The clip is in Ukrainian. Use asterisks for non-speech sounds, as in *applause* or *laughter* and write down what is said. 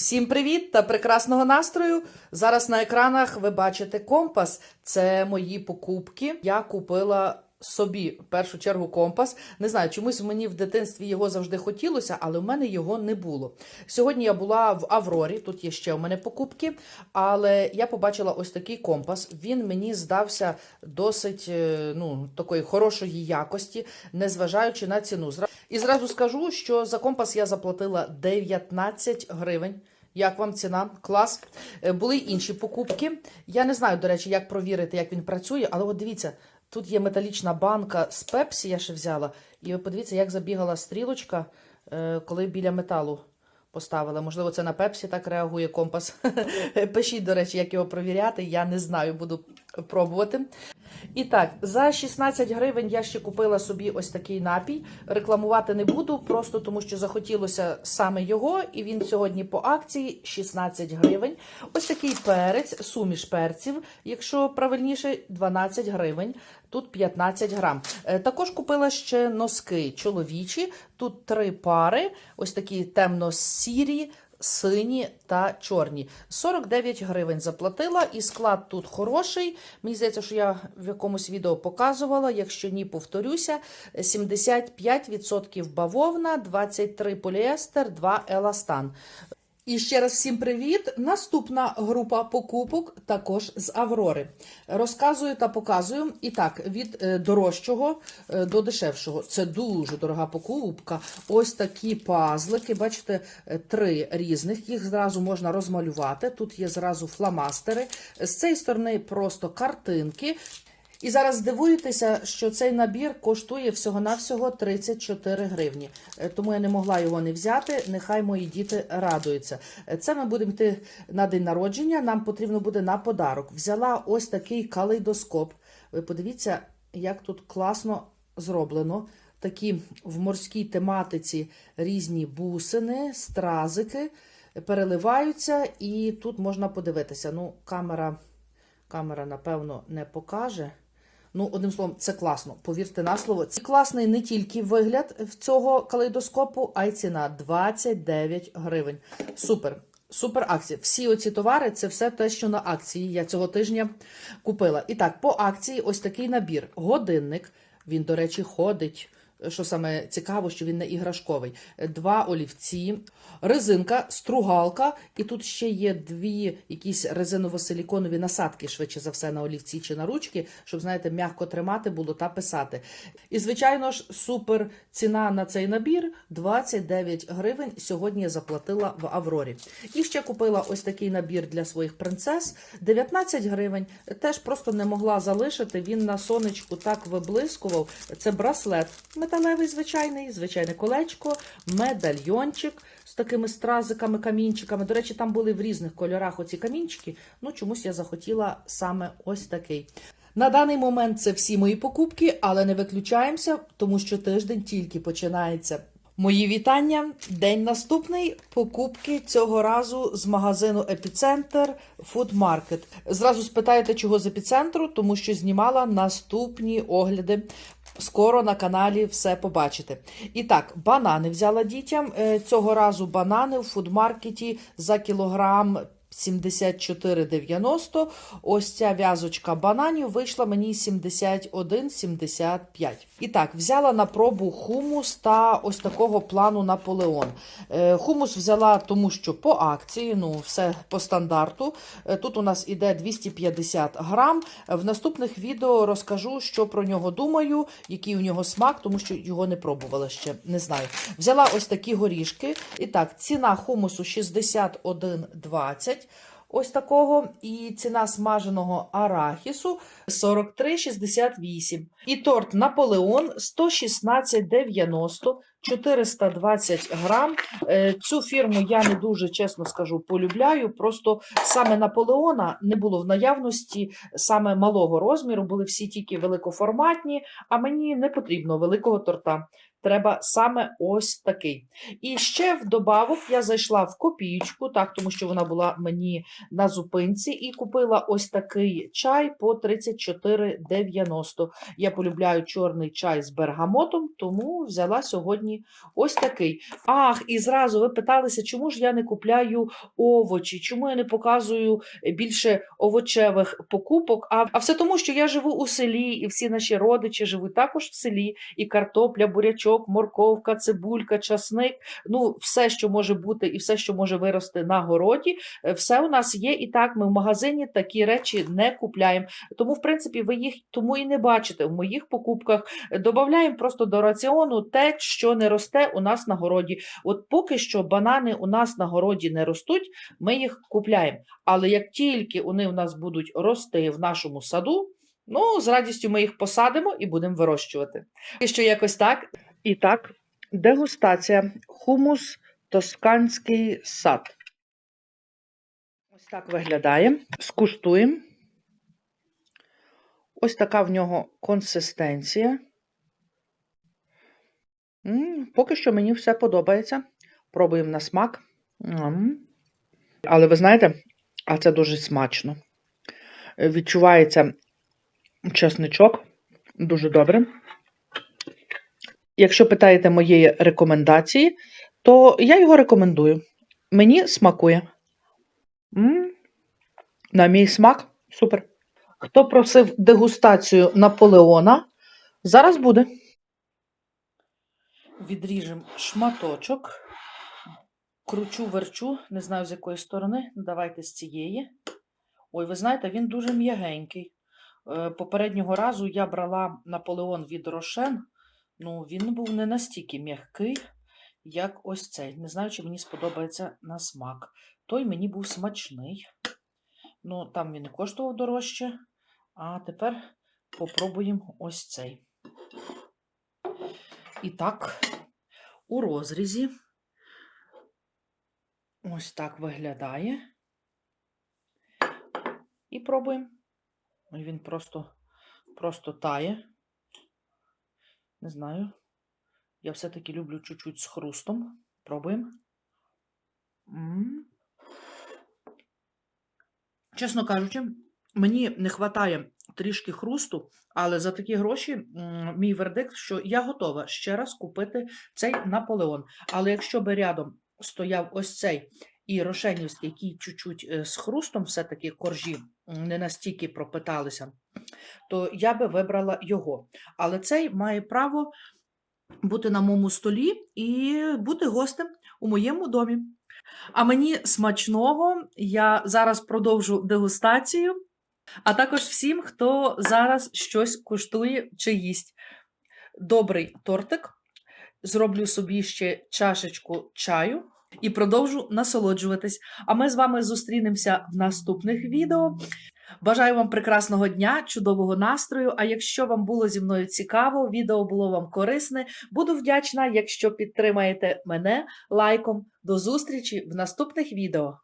Всім привіт та прекрасного настрою! Зараз на екранах ви бачите компас. Це мої покупки. Я купила собі в першу чергу компас. Не знаю, чомусь мені в дитинстві його завжди хотілося, але в мене його не було. Сьогодні я була в Аврорі. Тут є ще у мене покупки, але я побачила ось такий компас. Він мені здався досить е, ну, такої хорошої якості, незважаючи на ціну. І зразу скажу, що за компас я заплатила 19 гривень. Як вам ціна? Клас. Е, Були інші покупки. Я не знаю, до речі, як провірити, як він працює, але от дивіться, тут є металічна банка з пепсі, я ще взяла. І ви подивіться, як забігала стрілочка, е, коли біля металу поставила. Можливо, це на пепсі так реагує компас. *laughs* Пишіть, до речі, як його провіряти. Я не знаю, буду пробувати. І так, за 16 гривень я ще купила собі ось такий напій. Рекламувати не буду, просто тому що захотілося саме його, і він сьогодні по акції 16 гривень. Ось такий перець, суміш перців, якщо правильніше, 12 гривень. Тут 15 грам. Е, Також купила ще носки чоловічі. Тут три пари, ось такі темно-сірі, сині та чорні. 49 гривень заплатила, і склад тут хороший. Мені здається, що я в якомусь відео показувала. Якщо ні, повторюся: 75% бавовна, 23 поліестер, 2 еластан. І ще раз всім привіт! Наступна група покупок також з Аврори. Розказую та показую. І так, від е, дорожчого е, до дешевшого. Це дуже дорога покупка. Ось такі пазлики. Бачите, е, три різних. Їх зразу можна розмалювати. Тут є зразу фломастери. З цієї сторони просто картинки. І зараз здивуєтеся, що цей набір коштує всього-навсього 34 гривні. Е, Тому я не могла його не взяти. Нехай мої діти радуються. Е, Це ми будемо йти на день народження. Нам потрібно буде на подарок. Взяла ось такий калейдоскоп. Ви подивіться, як тут класно зроблено. Такі в морській тематиці різні бусини, стразики переливаються, і тут можна подивитися. Ну, камера, камера, напевно, не покаже. Ну, одним словом, це класно. Повірте на слово. Це класний не тільки вигляд в цього калейдоскопу, а й ціна 29 гривень. Супер. Супер акція. Всі оці товари це все те, що на акції я цього тижня купила. І так, по акції ось такий набір. Годинник. Він, до речі, ходить. Що саме цікаво, що він не іграшковий. Два олівці, резинка, стругалка, і тут ще є дві якісь резиново-силіконові насадки, швидше за все, на олівці чи на ручки, щоб, знаєте, м'яко тримати було та писати. І, звичайно ж, супер ціна на цей набір 29 гривень. Сьогодні я заплатила в Аврорі. І ще купила ось такий набір для своїх принцес 19 гривень. Теж просто не могла залишити. Він на сонечку так виблискував. Це браслет металевий, звичайний, звичайне колечко, медальйончик з такими стразиками, камінчиками. До речі, там були в різних кольорах оці камінчики. Ну, чомусь я захотіла саме ось такий. На даний момент це всі мої покупки, але не виключаємося, тому що тиждень тільки починається. Мої вітання. День наступний. Покупки цього разу з магазину Епіцентр Market. Зразу спитаєте, чого з епіцентру, тому що знімала наступні огляди. Скоро на каналі все побачите. І так, банани взяла дітям. Е, Цього разу банани в фудмаркеті за кілограм 74,90. Ось ця в'язочка бананів вийшла мені 71,75. І так, взяла на пробу хумус та ось такого плану Наполеон. Е, Хумус взяла, тому що по акції, ну, все по стандарту. Е, Тут у нас іде 250 грам. В наступних відео розкажу, що про нього думаю, який у нього смак, тому що його не пробувала ще, не знаю. Взяла ось такі горішки. І так, ціна хумусу 61,20. Ось такого. І ціна смаженого арахісу 43,68. І торт Наполеон 116,90. 420 грам. Е, Цю фірму я не дуже чесно скажу, полюбляю. Просто саме Наполеона не було в наявності саме малого розміру, були всі тільки великоформатні, а мені не потрібно великого торта. треба саме ось такий. І ще вдобавок я зайшла в копієчку, так, тому що вона була мені на зупинці, і купила ось такий чай по 34,90. Я полюбляю чорний чай з бергамотом, тому взяла сьогодні ось такий. Ах, і зразу ви питалися, чому ж я не купляю овочі, чому я не показую більше овочевих покупок. А, а все тому, що я живу у селі, і всі наші родичі живуть також в селі. І картопля, бурячок, морковка, цибулька, часник. Ну, все, що може бути, і все, що може вирости на городі, е, все у нас є. І так, ми в магазині такі речі не купляємо. Тому, в принципі, ви їх тому і не бачите в моїх покупках. Додаємо просто до раціону те, що не росте у нас на городі. От поки що банани у нас на городі не ростуть, ми їх купляємо. Але як тільки вони у нас будуть рости в нашому саду, ну, з радістю ми їх посадимо і будемо вирощувати. І що якось так. І так, дегустація. Хумус Тосканський сад. Ось так виглядає. Скуштуємо. Ось така в нього консистенція. М, Поки що мені все подобається. Пробуємо на смак. М. Але ви знаєте, а це дуже смачно. Відчувається чесничок. Дуже добре. Якщо питаєте моєї рекомендації, то я його рекомендую. Мені смакує. М. На мій смак супер. Хто просив дегустацію Наполеона, зараз буде. Відріжемо шматочок. Кручу, верчу, не знаю з якої сторони. Давайте з цієї. Ой, ви знаєте, він дуже м'ягенький. Е, Попереднього разу я брала Наполеон від Рошен. Ну, він був не настільки м'який, як ось цей. Не знаю, чи мені сподобається на смак. Той мені був смачний. Ну, там він і коштував дорожче. А тепер попробуємо ось цей. І так, у розрізі. Ось так виглядає. І пробуємо. Він просто, просто тає. Не знаю. Я все-таки люблю чуть-чуть з хрустом. Пробуємо. М. Чесно кажучи, мені не вистачає трішки хрусту, але за такі гроші мій вердикт, що я готова ще раз купити цей Наполеон. Але якщо би рядом стояв ось цей і Рошенівський, який чуть-чуть е, з хрустом, все-таки коржі не настільки пропиталися, то я би вибрала його. Але цей має право бути на моєму столі і бути гостем у моєму домі. А мені смачного, я зараз продовжу дегустацію, а також всім, хто зараз щось куштує чи їсть. Добрий тортик. Зроблю собі ще чашечку чаю і продовжу насолоджуватись. А ми з вами зустрінемося в наступних відео. Бажаю вам прекрасного дня, чудового настрою. А якщо вам було зі мною цікаво, відео було вам корисне, буду вдячна, якщо підтримаєте мене лайком. До зустрічі в наступних відео.